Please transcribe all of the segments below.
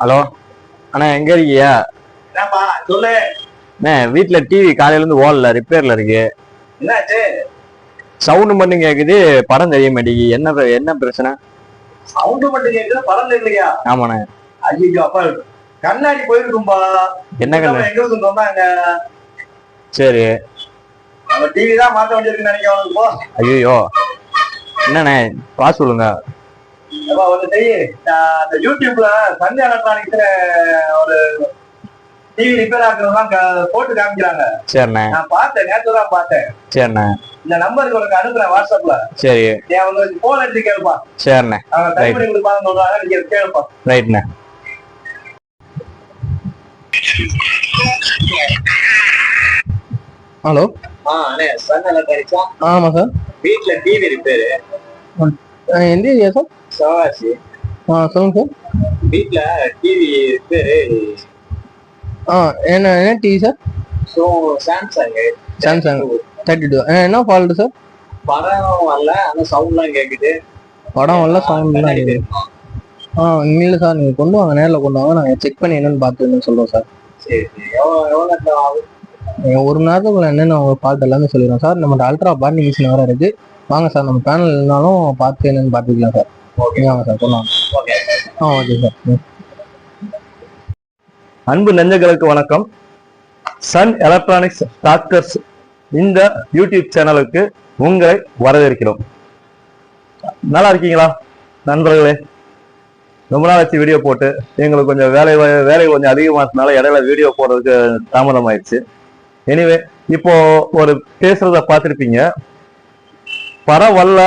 Hello? அண்ணா எங்க இருக்கியா சொல்லு. அண்ணே வீட்டுல டிவி காலையில இருந்து ஓடல ரிப்பேர்ல இருக்கு. சவுண்டு மட்டும் கேக்குது படம் தெரிய மாட்டேங்குது. என்ன என்ன பிரச்சனை? சவுண்டு மட்டும் கேக்குது படம் ஆமாண்ணே. ஐயோ அப்பா கண்ணாடி போயிருக்கும்பா. என்ன கண்ணு? எங்க இருக்கு சொன்னாங்க சரி. நம்ம டிவி தான் மாத்த வேண்டியிருக்குன்னு நினைக்கிறேன் அவனுக்கு போ. ஐயோ என்னண்ணே பாஸ் சொல்லுங்க. அப்பா ஒண்ணு செய்யு அந்த யூடியூப்ல சண்டே எலக்ட்ரானிக்ஸ்ல ஒரு டிவி ரிப்பேர் ஆக்குறதுலாம் க- போட்டு காமிக்கிறாங்க. சரிண்ணே. நான் பார்த்தேன் நேற்று தான் பார்த்தேன். சரிண்ணே. இந்த நம்பருக்கு உனக்கு அனுப்புறேன் வாட்ஸ்அப்ல. சரி. நீ அவங்க போன் அடிச்சு கேளுப்பா. சரிண்ணே. அவங்க டைப் பண்ணி கொடுப்பாங்கன்னு சொல்றாங்க நீங்க கேளுப்பா. ரைட்ண்ணே ஹலோ ஆ அண்ணே சண்டே எலக்ட்ரானிக்ஸா ஆமாம் சார். வீட்டுல டிவி ரிப்பேர் எந்த ஏரியா சார்? சிவகாசி ஆ சொல்லுங்க சார். வீட்ல டிவி ஆ என்ன என்ன TV sir? So Samsung Samsung thirty two என்ன ஃபால்ட்டு சார்? படம் வரல ஆனா சவுண்ட்லாம் கேக்குது. படம் வரல சவுண்ட்லாம் இருக்குது ஆ இல்லை சார் நீங்கள் கொண்டு வாங்க நேரில் கொண்டு வாங்க நாங்கள் செக் பண்ணி என்னென்னு பார்த்து சொல்கிறோம் சார். சரி எவ்வளோ எவ்வளோ நேரம் ஆகும் ஒரு மணி நேரத்துக்குள்ள என்னென்ன உங்கள் ஃபால்ட் எல்லாமே சொல்லிடுறோம் சார். நம்மகிட்ட அல்ட்ரா பாண்டி மிஷின் வேறு இருக்குது வாங்க சார் நம்ம பேனல் இல்லைனாலும் பார்த்து என்னென்னு பார்த்துக்கலாம் சார். Sir okay. ஆ ஓகே சார். அன்பு நெஞ்சங்களுக்கு வணக்கம். சன் எலக்ட்ரானிக்ஸ் டாக்டர்ஸ் இந்த யூடியூப் சேனலுக்கு உங்களை வரவேற்கிறோம். நல்லா இருக்கீங்களா? நண்பர்களே ரொம்ப நாள் ஆச்சு வீடியோ போட்டு. எங்களுக்கு கொஞ்சம் வேலை வேலை கொஞ்சம் அதிகமானதுனால இடையில வீடியோ போடுறதுக்கு தாமதம் ஆயிடுச்சு எனிவே இப்போ ஒரு பேசுறத பார்த்துருப்பீங்க. பரவல்ல.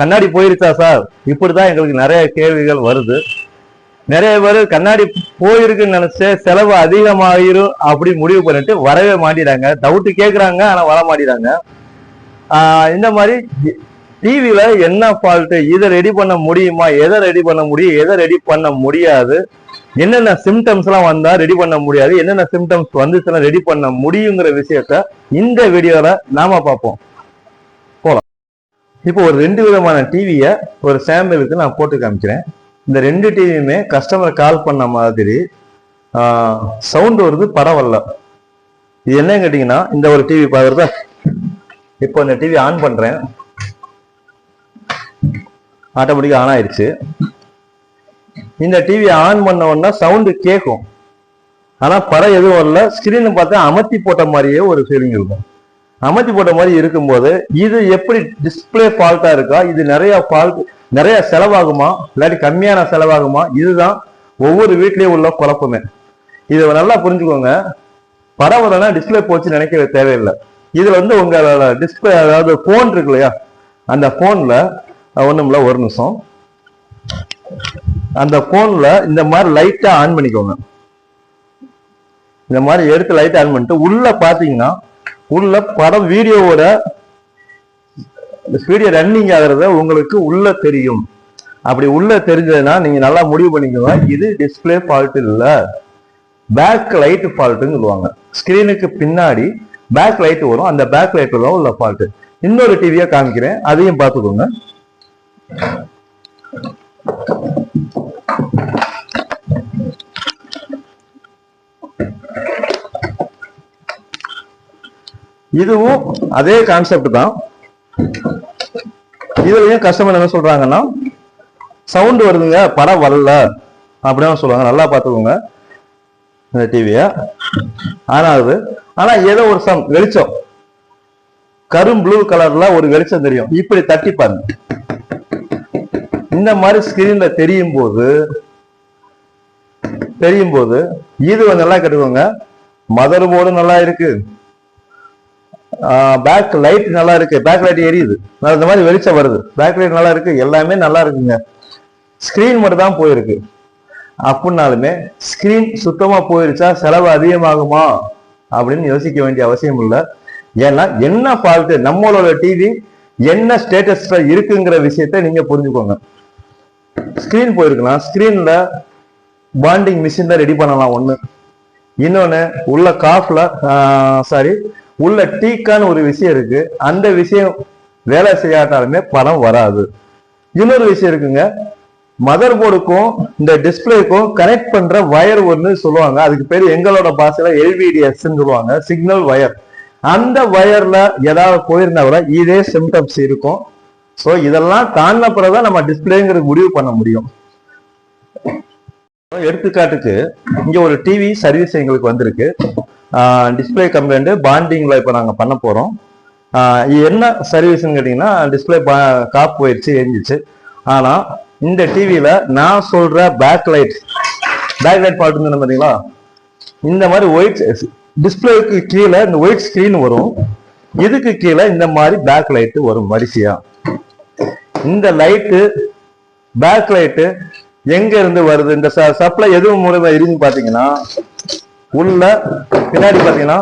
கண்ணாடி போயிருச்சா சார்? இப்படிதான் எங்களுக்கு நிறைய கேள்விகள் வருது. நிறைய பேர் கண்ணாடி போயிருக்குன்னு நினைச்சு செலவு அதிகமாயிரும் அப்படி முடிவு பண்ணிட்டு வரவே மாட்டிடாங்க டவுட்டு கேட்குறாங்க ஆனால் வர மாட்டிடாங்க இந்த மாதிரி டிவியில என்ன ஃபால்ட்டு இதை ரெடி பண்ண முடியுமா? எதை ரெடி பண்ண முடியும்? எதை ரெடி பண்ண முடியாது? என்னென்ன சிம்டம்ஸ்லாம் வந்தால் ரெடி பண்ண முடியாது? என்னென்ன சிம்டம்ஸ் வந்துச்சுன்னா ரெடி பண்ண முடியுங்கிற விஷயத்த இந்த வீடியோவில் நாம பார்ப்போம். இப்போ ஒரு ரெண்டு விதமான டிவியை ஒரு சாம்பிளுக்கு நான் போட்டு காமிக்கிறேன். இந்த ரெண்டு டிவியுமே கஸ்டமர் கால் பண்ண மாதிரி சவுண்ட் வருது படம் வரல. இது என்னன்னு கேட்டிங்கன்னா இந்த ஒரு டிவி பார்க்குறதா? இப்போ இந்த டிவி ஆன் பண்ணுறேன் ஆட்டோமேட்டிக்காக ஆன் ஆயிடுச்சு. இந்த டிவி ஆன் பண்ண உடனே சவுண்டு கேட்கும் ஆனால் படம் எதுவும் வரல. ஸ்க்ரீனு பார்த்தா அமர்த்தி போட்ட மாதிரியே ஒரு ஃபீலிங் இருக்கும். அமைச்சு போட்ட மாதிரி இருக்கும்போது இது எப்படி டிஸ்பிளே ஃபால்ட்டா இருக்கா? இது நிறைய ஃபால்ட் நிறைய செலவாகுமா? இல்லாட்டி கம்மியான செலவாகுமா? இதுதான் ஒவ்வொரு வீட்லயும் உள்ள குழப்பமே. இதை நல்லா புரிஞ்சுக்கோங்க. படம் வரலன்னா டிஸ்பிளே போச்சு நினைக்க தேவையில்லை. இதுல வந்து உங்களோட டிஸ்பிளே அதாவது போன் இருக்கு இல்லையா? அந்த போன்ல இல்லை ஒரு நிமிஷம். அந்த போன்ல இந்த மாதிரி லைட்டா ஆன் பண்ணிக்கோங்க. இந்த மாதிரி எடுத்து லைட் ஆன் பண்ணிட்டு உள்ள பாத்தீங்கன்னா உள்ள படம் வீடியோவோட வீடியோ ரன்னிங் ஆகுறத உங்களுக்கு உள்ள தெரியும். அப்படி உள்ள தெரிஞ்சதுன்னா நீங்க நல்லா முடிவு பண்ணிக்கோங்க. இது டிஸ்பிளே ஃபால்ட் இல்ல. பேக் லைட் ஃபால்ட்னு சொல்லுவாங்க. ஸ்கிரீனுக்கு பின்னாடி பேக் லைட் வரும். அந்த பேக் லைட்ல தான் உள்ள ஃபால்ட் இன்னொரு டிவியா காமிக்கிறேன். அதையும் பார்த்துக்கோங்க. இதுவும் அதே கான்செப்ட் தான். இதுலயும் கஸ்டமர் என்ன சொல்றாங்கன்னா சவுண்ட் வருதுங்க படம் வரல அப்படின்னு சொல்லுவாங்க. நல்லா பார்த்துக்கோங்க. இந்த டிவிய ஆனாது ஆனா ஏதோ ஒரு சம் வெளிச்சம். கரும் ப்ளூ கலர்ல ஒரு வெளிச்சம் தெரியும். இப்படி தட்டி பாருங்க. இந்த மாதிரி ஸ்கிரீன்ல தெரியும் போது தெரியும் போது இது வந்து நல்லா கேட்டுக்கோங்க. மதர் போர்டு நல்லா இருக்கு. பேக் லைட் நல்லா இருக்கு. பேக் லைட் எரியுது. இந்த மாதிரி வெளிச்சம் வருது. பேக் லைட் நல்லா இருக்கு. எல்லாமே நல்லா இருக்குங்க. ஸ்கிரீன் மட்டும் தான் போயிருக்கு. அப்படின்னாலுமே ஸ்கிரீன் சுத்தமா போயிருச்சா? செலவு அதிகமாகுமா? அப்படின்னு யோசிக்க வேண்டிய அவசியம் இல்லை. ஏன்னா என்ன ஃபால்ட் நம்மளோட டிவி என்ன ஸ்டேட்டஸ்ல இருக்குங்கிற விஷயத்த நீங்க புரிஞ்சுக்கோங்க. ஸ்கிரீன் போயிருக்கலாம். ஸ்கிரீன்ல பாண்டிங் மிஷின் தான் ரெடி பண்ணலாம் ஒண்ணு. இன்னொன்னு உள்ள காஃப்ல சாரி உள்ள டீக்கான்னு ஒரு விஷயம் இருக்கு. அந்த விஷயம் வேலை செய்யாட்டாலுமே படம் வராது. இன்னொரு விஷயம் இருக்குங்க. மதர் போர்டுக்கும் இந்த டிஸ்பிளேக்கும் கனெக்ட் பண்ற வயர் ஒன்று சொல்லுவாங்க. அதுக்கு பேர் எங்களோட பாஷையில எல்விடிஎஸ் சொல்லுவாங்க. சிக்னல் வயர் அந்த வயர்ல ஏதாவது போயிருந்தா கூட இதே சிம்டம்ஸ் இருக்கும். ஸோ இதெல்லாம் தாண்டின பிறகுதான் நம்ம டிஸ்பிளேங்கிறது முடிவு பண்ண முடியும். எடுத்துக்காட்டுக்கு இங்க ஒரு டிவி சர்வீஸ் எங்களுக்கு வந்திருக்கு. டிஸ்பிளே கம்ப்ளைண்ட்டு பாண்டிங்கில் இப்போ நாங்கள் பண்ண போகிறோம் என்ன சர்வீஸ்னு கேட்டிங்கன்னா டிஸ்பிளே காப்பு போயிடுச்சு எரிஞ்சிச்சு ஆனால் இந்த டிவியில் நான் சொல்கிற பேக் லைட் பேக் லைட் பாட்டு இருந்தது இந்த மாதிரி ஒயிட் டிஸ்பிளேக்கு கீழே இந்த ஒயிட் ஸ்க்ரீன் வரும். இதுக்கு கீழே இந்த மாதிரி பேக் லைட்டு வரும் வரிசையா. இந்த லைட்டு பேக் லைட்டு எங்க இருந்து வருது? இந்த சப்ளை எது மூலமா இருந்து பாத்தீங்கன்னா உள்ள பின்னாடி பாத்தீங்கன்னா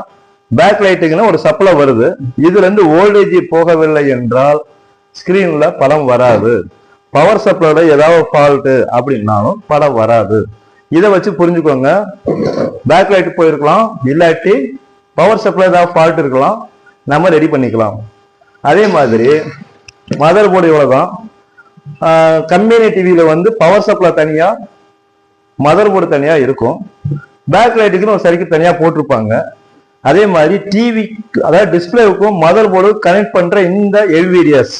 பேக் லைட்டுக்குன்னு ஒரு சப்ளை வருது. இதுல இருந்து வோல்டேஜ் போகவில்லை என்றால் ஸ்கிரீன்ல படம் வராது. பவர் சப்ளையோட ஏதாவது ஃபால்ட் அப்படின்னாலும் படம் வராது. இதை வச்சு புரிஞ்சுக்கோங்க. பேக் லைட் போயிருக்கலாம். இல்லாட்டி பவர் சப்ளை ஏதாவது ஃபால்ட் இருக்கலாம். நம்ம ரெடி பண்ணிக்கலாம். அதே மாதிரி மதர் போர்டு இவ்வளவுதான் கம்பெனி டிவியில் வந்து பவர் சப்ளை தனியாக மதர் போர்டு தனியாக இருக்கும். பேக் லைட்டுக்குன்னு ஒரு சர்க்கியூட் தனியாக போட்டிருப்பாங்க. அதே மாதிரி டிவி அதாவது டிஸ்பிளேவுக்கும் மதர் போர்டு கனெக்ட் பண்ற இந்த எல்விடிஎஸ்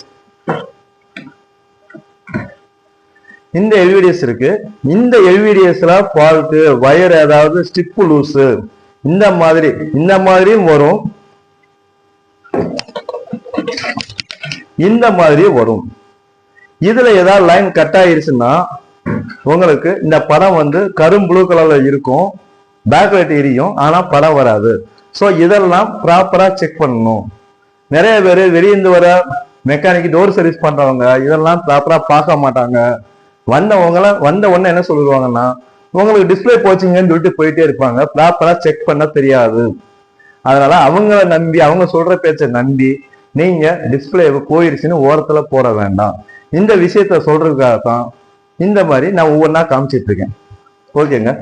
இந்த எல்விடிஎஸ் இருக்கு. இந்த எல்விடிஎஸ்ல ஃபால்ட்டு வயர் ஏதாவது ஸ்டிப்பு லூஸு இந்த மாதிரி இந்த மாதிரியும் வரும். இந்த மாதிரி வரும். இதுல ஏதாவது லைன் கட் ஆயிருச்சுன்னா உங்களுக்கு இந்த படம் வந்து கரும் ப்ளூ கலர்ல இருக்கும். பேக் லைட் எரியும் ஆனால் படம் வராது. ஸோ இதெல்லாம் ப்ராப்பராக செக் பண்ணணும். நிறைய பேர் வெளியேந்து வர மெக்கானிக் டோர் சர்வீஸ் பண்ணுறவங்க இதெல்லாம் ப்ராப்பராக பார்க்க மாட்டாங்க. வந்தவங்களாம் வந்த உடனே என்ன சொல்லுவாங்கன்னா உங்களுக்கு டிஸ்பிளே போச்சுங்கன்னு சொல்லிட்டு போயிட்டே இருப்பாங்க. ப்ராப்பராக செக் பண்ண தெரியாது. அதனால அவங்கள நம்பி அவங்க சொல்ற பேச்சை நம்பி நீங்க டிஸ்பிளே போயிருச்சுன்னு ஓரத்துல போட வேண்டாம். இந்த விஷயத்த சொல்றதுக்காக தான் இந்த மாதிரி நான் ஒவ்வொன்றா காமிச்சிட்டு இருக்கேன். ஓகேங்க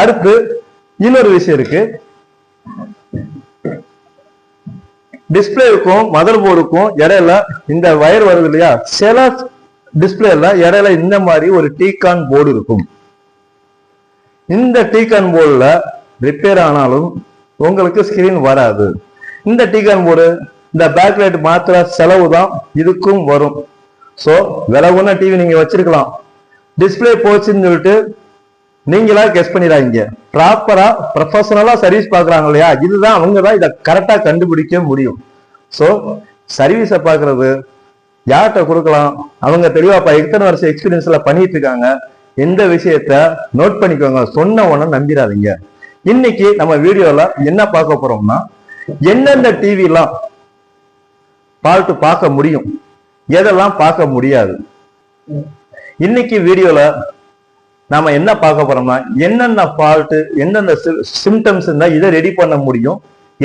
அடுத்து இன்னொரு விஷயம் இருக்கு. டிஸ்பிளேவுக்கும் மதர் போர்டுக்கும் இடையில இந்த வயர் வருது இல்லையா? சில டிஸ்பிளேல இடையில இந்த மாதிரி ஒரு டீகான் போர்டு இருக்கும். இந்த டீகான் போர்டுல ரிப்பேர் ஆனாலும் உங்களுக்கு ஸ்கிரீன் வராது. இந்த டீகான் போர்டு இந்த பேக் லைட் மாத்திர செலவு தான் இதுக்கும் வரும். ஸோ விலகுன டிவி நீங்க வச்சிருக்கலாம். டிஸ்பிளே போச்சுன்னு சொல்லிட்டு நீங்களா கெஸ் பண்ணிடாதீங்க. ப்ராப்பரா ப்ரொஃபஷனலா சர்வீஸ் பாக்குறாங்க இல்லையா? இதுதான் அவங்க தான் இதை கரெக்டா கண்டுபிடிக்க முடியும். ஸோ சர்வீஸை பாக்குறது யார்கிட்ட கொடுக்கலாம்? அவங்க தெளிவா எத்தனை வருஷம் எக்ஸ்பீரியன்ஸ்ல பண்ணிட்டு இருக்காங்க? எந்த விஷயத்த நோட் பண்ணிக்கோங்க. சொன்ன உடனே நம்பிடாதீங்க. இன்னைக்கு நம்ம வீடியோல என்ன பார்க்க போறோம்னா எந்தெந்த டிவிலாம் பார்த்து பார்க்க முடியும்? எதெல்லாம் பார்க்க முடியாது? இன்னைக்கு வீடியோல நாம என்ன பார்க்க போறோம்னா என்னென்ன ஃபால்ட்டு என்னென்ன சிம்டம்ஸ் இருந்தா இதை ரெடி பண்ண முடியும்.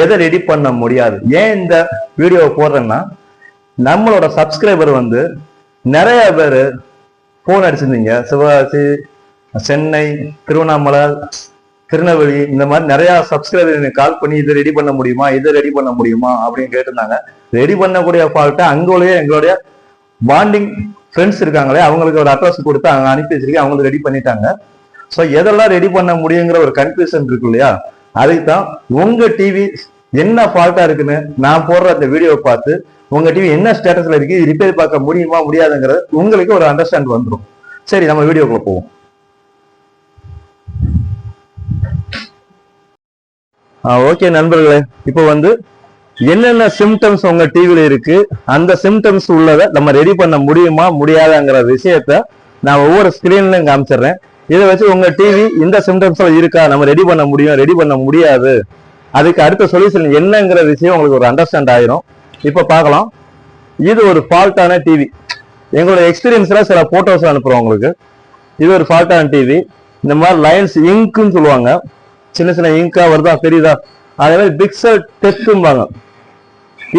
எதை ரெடி பண்ண முடியாது. ஏன் இந்த வீடியோவை போடுறேன்னா நம்மளோட சப்ஸ்கிரைபர் வந்து நிறைய பேர் ஃபோன் அடிச்சிருந்தீங்க. சிவகாசி சென்னை திருவண்ணாமலை திருநெல்வேலி இந்த மாதிரி நிறைய சப்ஸ்கிரைபர் கால் பண்ணி இதை ரெடி பண்ண முடியுமா? இதை ரெடி பண்ண முடியுமா? அப்படின்னு கேட்டிருந்தாங்க. ரெடி பண்ணக்கூடிய ஃபால்ட்டை அங்கோலயே எங்களுடைய பாண்டிங் ஃப்ரெண்ட்ஸ் இருக்காங்களே அவங்களுக்கு ஒரு அட்ரஸ் கொடுத்து அங்கே அனுப்பி வச்சிருக்கேன் அவங்களுக்கு ரெடி பண்ணிட்டாங்க. ஸோ எதெல்லாம் ரெடி பண்ண முடியுங்கிற ஒரு கன்ஃபியூஷன் இருக்கு இல்லையா? அதுக்கு தான் உங்க டிவி என்ன ஃபால்ட்டா இருக்குன்னு நான் போடுற அந்த வீடியோவை பார்த்து உங்க டிவி என்ன ஸ்டேட்டஸ்ல இருக்கு ரிப்பேர் பார்க்க முடியுமா முடியாதுங்கிறது உங்களுக்கு ஒரு அண்டர்ஸ்டாண்ட் வந்துடும் சரி நம்ம வீடியோக்குள்ள போவோம். ஓகே நண்பர்களே இப்போ வந்து என்னென்ன சிம்டம்ஸ் உங்க டிவில இருக்கு அந்த சிம்டம்ஸ் உள்ளதை நம்ம ரெடி பண்ண முடியுமா முடியாதாங்கிற விஷயத்த நான் ஒவ்வொரு ஸ்கிரீன்லையும் காமிச்சிடுறேன். இதை வச்சு உங்க டிவி இந்த சிம்டம்ஸ்ல இருக்கா நம்ம ரெடி பண்ண முடியும் ரெடி பண்ண முடியாது. அதுக்கு அடுத்த சொல்யூஷன் என்னங்கிற விஷயம் உங்களுக்கு ஒரு அண்டர்ஸ்டாண்ட் ஆயிரும். இப்ப பார்க்கலாம். இது ஒரு ஃபால்ட்டான டிவி எங்களோட எக்ஸ்பீரியன்ஸ்ல சில போட்டோஸ் அனுப்புறோம் உங்களுக்கு. இது ஒரு ஃபால்ட்டான டிவி இந்த மாதிரி லைன்ஸ் இங்க்குன்னு சொல்லுவாங்க. சின்ன சின்ன இங்கா வருதா தெரியுதா? அதே மாதிரி பிக்சல் டெஸ்ட்பாங்க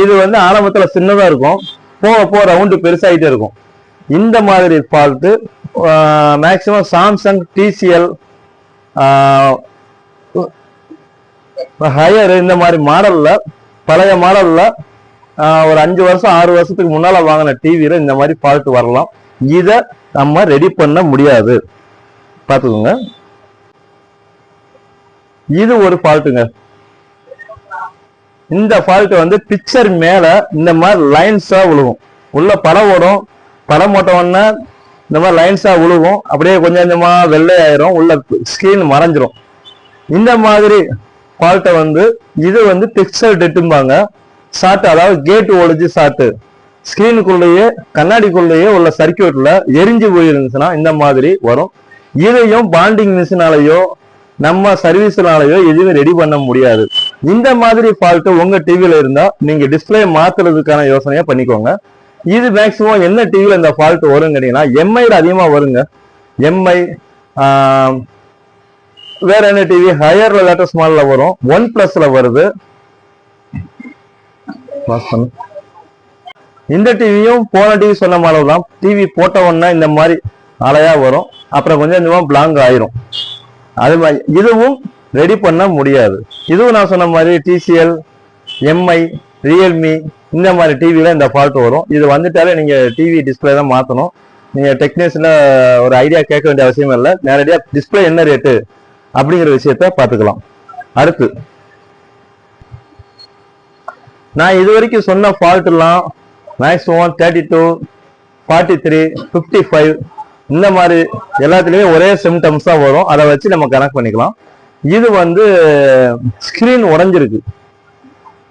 இது வந்து ஆரம்பத்துல சின்னதா இருக்கும். போக போக ரவுண்டு பெருசாயிட்டே இருக்கும். இந்த மாதிரி fault maximum Samsung TCL Haier இந்த மாதிரி மாடல்ல பழைய மாடல்ல ஒரு அஞ்சு வருஷம் ஆறு வருஷத்துக்கு முன்னால் வாங்கின டிவியில இந்த மாதிரி ஃபால்ட் வரலாம். இதை நம்ம ரெடி பண்ண முடியாது. பார்த்துக்கோங்க. இது ஒரு ஃபால்ட்டுங்க இந்த ஃபால்ட் வந்து பிக்சர் மேல இந்த மாதிரி லைன்ஸா விழுகும் உள்ள படம் ஓடும். படம் போட்டோன்னா இந்த மாதிரி லைன்ஸா விழுகும். அப்படியே கொஞ்சம் கொஞ்சமா வெள்ளை ஆயிரும் உள்ள ஸ்கிரீன் மறைஞ்சிரும். இந்த மாதிரி ஃபால்ட்டை வந்து இது வந்து பிக்சர் டெட்டும்பாங்க ஷார்ட் அதாவது கேட் ஒழிஞ்சு சாட்டு ஸ்கிரீனுக்குள்ளேயே கண்ணாடிக்குள்ளேயே உள்ள சர்க்கியூட்ல எரிஞ்சு போயிருந்துச்சுன்னா இந்த மாதிரி வரும். இதையும் பாண்டிங் மிஷினாலேயோ நம்ம சர்வீஸ்னாலயோ எதுவுமே ரெடி பண்ண முடியாது. இந்த மாதிரி ஃபால்ட் உங்க டிவியில இருந்தா நீங்க டிஸ்பிளே மாத்துறதுக்கான யோசனையா பண்ணிக்கோங்க. இது மேக்சிமம் என்ன டிவியில இந்த ஃபால்ட் வரும் கேட்டீங்கன்னா எம்ஐல அதிகமா வருங்க. எம்ஐ வேற என்ன டிவி ஹையர்ல லேட்டஸ்ட் மாடல்ல வரும். ஒன் பிளஸ்ல வருது. இந்த டிவியும் போன டிவி சொன்ன மாதிரி தான். டிவி போட்ட உடனே இந்த மாதிரி அலையா வரும். அப்புறம் கொஞ்சம் கொஞ்சமா பிளாங்க் ஆயிரும். அது மாதிரி இதுவும் ரெடி பண்ண முடியாது. இதுவும் நான் சொன்ன மாதிரி டிசிஎல் எம்ஐ ரியல்மி இந்த மாதிரி டிவியில் இந்த ஃபால்ட் வரும். இது வந்துட்டாலே நீங்கள் டிவி டிஸ்பிளே தான் மாற்றணும் நீங்கள் டெக்னீஷியன்ல ஒரு ஐடியா கேட்க வேண்டிய அவசியம் இல்லை. நேரடியாக டிஸ்பிளே என்ன ரேட்டு அப்படிங்கிற விஷயத்த பார்த்துக்கலாம். அடுத்து நான் இது வரைக்கும் சொன்ன ஃபால்ட்லாம் maximum thirty two forty three fifty five இந்த மாதிரி எல்லாத்துலேயுமே ஒரே சிம்டம்ஸ் தான் வரும். அதை வச்சு நம்ம கனெக்ட் பண்ணிக்கலாம். இது வந்து ஸ்கிரீன் உடஞ்சிருக்கு.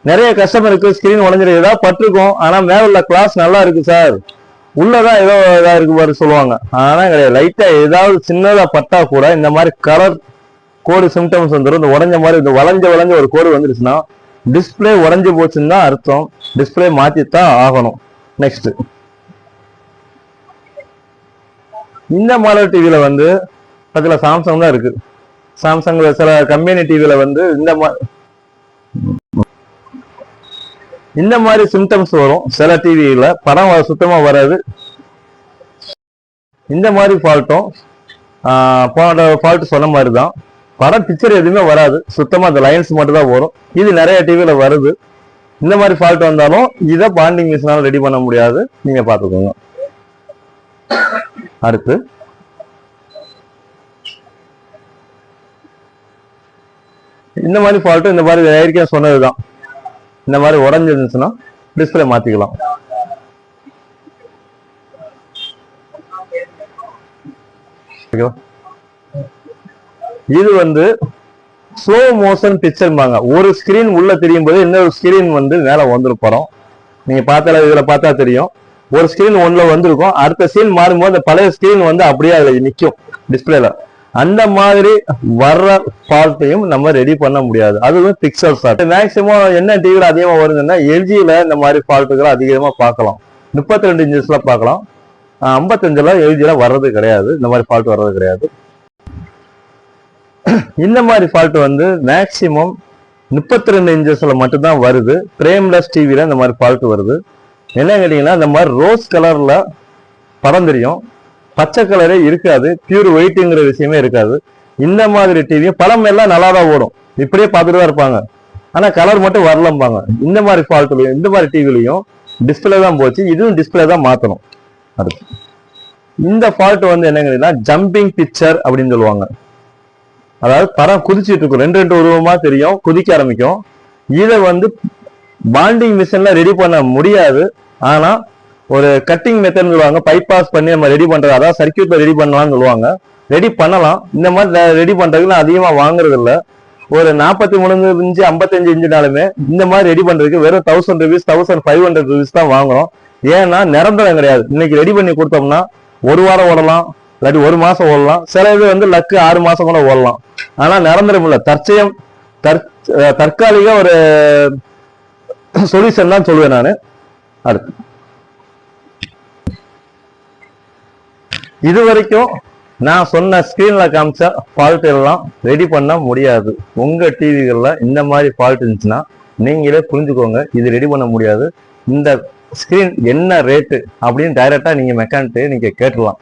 நிறைய கஸ்டமருக்கு ஸ்கிரீன் உடஞ்சிருக்குதா பட்டிருக்கும். ஆனால் மேல உள்ள கிளாஸ் நல்லா இருக்கு சார் உள்ளதான் ஏதோ இதாக இருக்கு பாரு சொல்லுவாங்க. ஆனால் கிடையாது. லைட்டாக ஏதாவது சின்னதாக பட்டா கூட இந்த மாதிரி கலர் கோடு சிம்டம்ஸ் வந்துடும் இந்த உடஞ்ச மாதிரி இந்த வளைஞ்ச வளைஞ்ச ஒரு கோடு வந்துருச்சுன்னா டிஸ்பிளே உடஞ்சி போச்சுன்னு தான் அர்த்தம். டிஸ்பிளே மாற்றி தான் ஆகணும். நெக்ஸ்ட்டு இந்த மாடல் டிவியில் வந்து அதுல சாம்சங் தான் இருக்கு. சாம்சங்ல சில கம்பெனி டிவியில் வந்து இந்த மா- இந்த மாதிரி சிம்டம்ஸ் வரும். சில டிவியில் படம் வ- வராது. இந்த மாதிரி ஃபால்ட்டும் போன ஃபால்ட் சொன்ன மாதிரி தான். படம் பிக்சர் எதுவுமே வராது. சுத்தமாக அந்த லைன்ஸ் மட்டும் தான் வரும். இது நிறைய டிவியில் வருது. இந்த மாதிரி ஃபால்ட் வந்தாலும் இதை பாண்டிங் மிஷினால ரெடி பண்ண முடியாது. நீங்கள் பார்த்துக்கோங்க. அடுத்து. இந்த மாதிரி ஃபால்ட்டும் இந்த மாதிரி ஏற்கனவே சொன்னதுதான். இந்த மாதிரி உடஞ்சிருந்துச்சுன்னா டிஸ்பிளே மாத்திக்கலாம். ஓகேவா? இது வந்து ஸ்லோ மோஷன் பிக்சர்பாங்க ஒரு ஸ்கிரீன் உள்ள தெரியும் போது இன்னொரு ஸ்கிரீன் வந்து மேல வந்துருப்போம் நீங்க பார்த்தால இதுல பார்த்தா தெரியும். ஒரு ஸ்கிரீன் ஒன்ல வந்திருக்கும். அடுத்த சீன் மாறும்போது அந்த பழைய ஸ்கிரீன் வந்து அப்படியே அதில் நிற்கும் டிஸ்பிளேல அந்த மாதிரி வர்ற ஃபால்ட்டையும் நம்ம ரெடி பண்ண முடியாது. அதுவும் பிக்சல் சார் மேக்சிமம் என்ன டிவியில் அதிகமாக வருதுன்னா எல்ஜியில் இந்த மாதிரி ஃபால்ட்டுகளை அதிகமாக பார்க்கலாம். முப்பத்தி ரெண்டு இன்ச்சஸ்ல பார்க்கலாம். ஐம்பத்தஞ்சில் எல்ஜியில் வர்றது கிடையாது. இந்த மாதிரி ஃபால்ட் வர்றது கிடையாது. இந்த மாதிரி ஃபால்ட் வந்து மேக்சிமம் முப்பத்தி ரெண்டு இன்ச்சஸில் மட்டும்தான் வருது. ஃப்ரேம்லெஸ் டிவியில் இந்த மாதிரி ஃபால்ட் வருது. என்ன கேட்டீங்கன்னா இந்த மாதிரி ரோஸ் கலரில் படம் தெரியும். பச்சை கலரே இருக்காது. பியூர் ஒயிட்டுங்கிற விஷயமே இருக்காது. இந்த மாதிரி டிவியும் படம் எல்லாம் நல்லா தான் ஓடும். இப்படியே பார்த்துட்டு தான் இருப்பாங்க. ஆனால் கலர் மட்டும் வரலம்பாங்க. இந்த மாதிரி ஃபால்ட்லையும் இந்த மாதிரி டிவிலையும் டிஸ்பிளே தான் போச்சு. இதுவும் டிஸ்பிளே தான் மாற்றணும் அடுத்து. இந்த ஃபால்ட் வந்து என்னங்கன்னா ஜம்பிங் பிக்சர் அப்படின்னு சொல்லுவாங்க. அதாவது படம் குதிச்சுட்டு இருக்கும். ரெண்டு ரெண்டு உருவமாக தெரியும். குதிக்க ஆரம்பிக்கும். இதை வந்து பாண்டிங் மிஷின்ல ரெடி பண்ண முடியாது. ஆனா ஒரு கட்டிங் மெத்தட்னு சொல்லுவாங்க. பைபாஸ் பண்ணி நம்ம ரெடி பண்றது. அதாவது சர்க்கியூட்ல ரெடி பண்ணலாம்னு சொல்லுவாங்க. ரெடி பண்ணலாம். இந்த மாதிரி ரெடி பண்றதுக்கு நான் அதிகமா வாங்குறது இல்லை ஒரு நாற்பத்தி மூணு இன்ச்சு ஐம்பத்தஞ்சு இன்ச்சுனாலுமே இந்த மாதிரி ரெடி பண்றதுக்கு வெறும் thousand rupees thousand five hundred rupees தான் வாங்குறோம். ஏன்னா நிரந்தரம் கிடையாது. இன்னைக்கு ரெடி பண்ணி கொடுத்தோம்னா ஒரு வாரம் ஓடலாம். இல்லாட்டி ஒரு மாசம் ஓடலாம். சில இது வந்து லக்கு ஆறு மாசம் கூட ஓடலாம். ஆனா நிரந்தரம் இல்லை. தற்சயம் தற் தற்காலிக ஒரு சொல்யூஷன் தான் சொல்லுவேன் நான். அடுத்து. இது வரைக்கும் நான் சொன்ன ஸ்கிரீன்ல காமிச்ச ஃபால்ட் எல்லாம் ரெடி பண்ண முடியாது. உங்க டிவிகள்ல இந்த மாதிரி ஃபால்ட் இருந்துச்சுன்னா நீங்களே புரிஞ்சுக்கோங்க. இது ரெடி பண்ண முடியாது. இந்த ஸ்கிரீன் என்ன ரேட்டு அப்படின்னு டைரக்டா நீங்க மெக்கானிட்டு நீங்க கேட்டுடலாம்.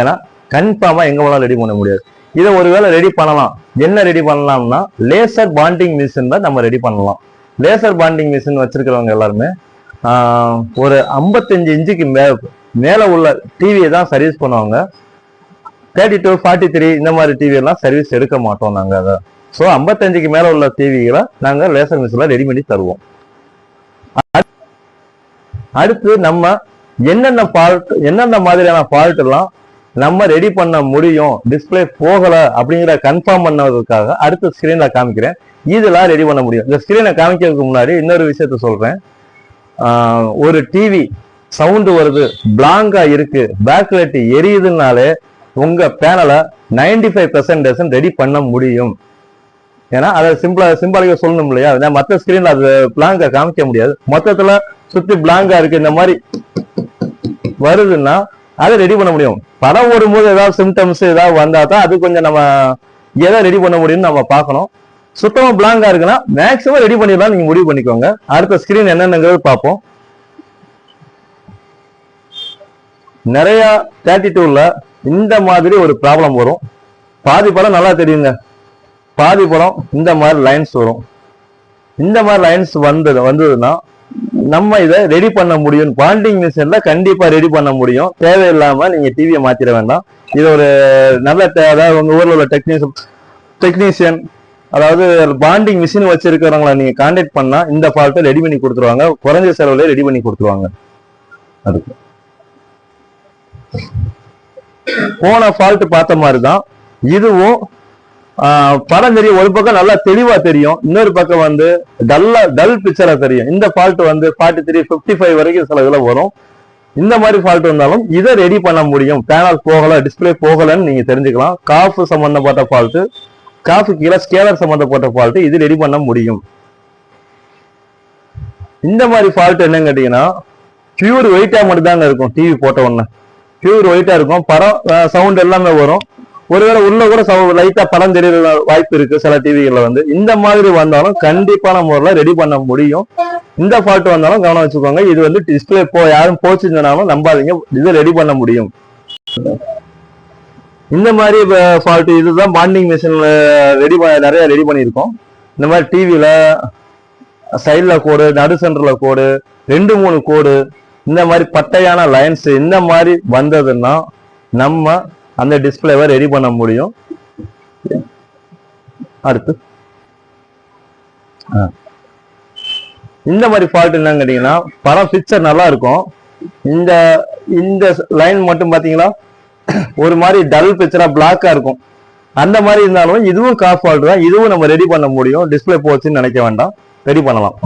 ஏன்னா கன்ஃபார்மா எங்க வேணாலும் ரெடி பண்ண முடியாது. இதை ஒருவேளை ரெடி பண்ணலாம். என்ன ரெடி பண்ணலாம்னா லேசர் பாண்டிங் மிஷின் தான் நம்ம ரெடி பண்ணலாம். லேசர் பாண்டிங் மிஷின் வச்சிருக்கிறவங்க எல்லாருமே ஒரு ஐம்பத்தஞ்சு இன்ச்சுக்கு மே மேலே உள்ள டிவியை தான் சர்வீஸ் பண்ணுவாங்க. தேர்ட்டி டூ ஃபார்ட்டி த்ரீ இந்த மாதிரி டிவியெல்லாம் சர்வீஸ் எடுக்க மாட்டோம் நாங்கள் அதை. ஸோ ஐம்பத்தஞ்சுக்கு மேலே உள்ள டிவிகளை நாங்கள் லேசர் மிஷினில் ரெடி பண்ணி தருவோம். அடு- அடுத்து நம்ம என்னென்ன ஃபால்ட் என்னென்ன மாதிரியான ஃபால்ட் எல்லாம் நம்ம ரெடி பண்ண முடியும் டிஸ்ப்ளே போகல அப்படிங்கிற கன்ஃபார்ம் பண்ணதுக்காக அடுத்த ஸ்கிரீன்ல காமிக்கிறேன். இதெல்லாம் ரெடி பண்ண முடியும். இந்த ஸ்கிரீனை காமிக்கிறதுக்கு முன்னாடி இன்னொரு விஷயத்த சொல்றேன். ஒரு டிவி சவுண்டு வருது பிளாங்கா இருக்கு பேக்லைட் எரியுதுனாலே உங்க பேனலை நைன்டி ஃபைவ் பெர்சன்டேஜ் ரெடி பண்ண முடியும். ஏன்னா அதை சிம்பிளா சிம்பிளாக சொல்லணும் இல்லையா? ஏன்னா மற்ற ஸ்கிரீன்ல அது பிளாங்கா காமிக்க முடியாது. மொத்தத்துல சுத்தி பிளாங்கா இருக்கு இந்த மாதிரி வருதுன்னா அதை ரெடி பண்ண முடியும். படம் ஓடும்போது ஏதாவது சிம்டம்ஸ் ஏதாவது வந்தா தான் அது கொஞ்சம் நம்ம எதை ரெடி பண்ண முடியும்னு நம்ம பார்க்கணும். சுத்தமாக பிளாங்காக இருக்குன்னா மேக்ஸிமம் ரெடி பண்ணிடலாம். நீங்கள் முடிவு பண்ணிக்கோங்க. அடுத்த ஸ்க்ரீன் என்னென்னங்கிறது பார்ப்போம். நிறையா தேர்ட்டி டூவில் இந்த மாதிரி ஒரு ப்ராப்ளம் வரும். பாதி படம் நல்லா தெரியுங்க. பாதி படம் இந்த மாதிரி லைன்ஸ் வரும். இந்த மாதிரி லைன்ஸ் வந்தது வந்ததுன்னா நம்ம இதை ரெடி பண்ண முடியும் பாண்டிங் மிஷின்ல கண்டிப்பா ரெடி பண்ண முடியும். தேவையில்லாம நீங்க டிவியை மாத்திர வேண்டாம். இது ஒரு நல்ல அதாவது உங்க ஊர்ல உள்ள டெக்னீஷியன் டெக்னீஷியன் அதாவது பாண்டிங் மிஷின் வச்சிருக்கிறவங்கள நீங்க கான்டாக்ட் பண்ணா இந்த ஃபால்ட்டை ரெடி பண்ணி கொடுத்துருவாங்க. குறைஞ்ச செலவுல ரெடி பண்ணி கொடுத்துருவாங்க. அதுக்கு. போன ஃபால்ட் பார்த்த மாதிரி தான் இதுவும் படம் தெரியும். ஒரு பக்கம் நல்லா தெளிவா தெரியும். இன்னொரு பக்கம் வந்து டல்லா டல் பிக்சரா தெரியும். இந்த ஃபால்ட் வந்து ஃபார்ட்டி த்ரீ ஃபிஃப்டி ஃபைவ் வரைக்கும் சில இதுல வரும். இந்த மாதிரி ஃபால்ட் வந்தாலும் இதை ரெடி பண்ண முடியும். பேனல் போகல டிஸ்ப்ளே போகலன்னு நீங்க தெரிஞ்சுக்கலாம். காஃப் சம்பந்தப்பட்ட ஃபால்ட்டு காஃபு கீழே ஸ்கேலர் சம்பந்தப்பட்ட ஃபால்ட் இது ரெடி பண்ண முடியும். இந்த மாதிரி ஃபால்ட் என்னன்னு கேட்டீங்கன்னா பியூர் ஒயிட்டா மட்டும் தாங்க இருக்கும். டிவி போட்ட உடனே. பியூர் ஒயிட்டா இருக்கும். படம் சவுண்ட் எல்லாமே வரும். ஒருவேளை உள்ள கூட லைட்டா படம் தெரியல வாய்ப்பு இருக்கு சில டிவிகள்ல வந்து. இந்த மாதிரி வந்தாலும் கண்டிப்பான முறையில் ரெடி பண்ண முடியும். இந்த ஃபால்ட் வந்தாலும் கவனம் வச்சுக்கோங்க. இது வந்து டிஸ்பிளே போ யாரும் போச்சுனாலும் நம்பாதீங்க. இது ரெடி பண்ண முடியும். இந்த மாதிரி ஃபால்ட் இதுதான் பாண்டிங் மிஷின்ல ரெடி நிறைய ரெடி பண்ணியிருக்கோம். இந்த மாதிரி டிவியில சைட்ல கோடு நடு சென்டர்ல கோடு ரெண்டு மூணு கோடு இந்த மாதிரி பட்டையான லைன்ஸ் இந்த மாதிரி வந்ததுன்னா நம்ம அந்த டிஸ்பிளேவை ரெடி பண்ண முடியும். அடுத்து. இந்த மாதிரி ஃபால்ட் என்னன்னு கேட்டிங்கன்னா படம் பிக்சர் நல்லா இருக்கும். இந்த இந்த லைன் மட்டும் பார்த்தீங்களா ஒரு மாதிரி டல் பிக்சரா பிளாக்கா இருக்கும். அந்த மாதிரி இருந்தாலும் இதுவும் காஃப் ஃபால்ட் தான். இதுவும் நம்ம ரெடி பண்ண முடியும். டிஸ்பிளே போச்சுன்னு நினைக்க வேண்டாம். ரெடி பண்ணலாம்.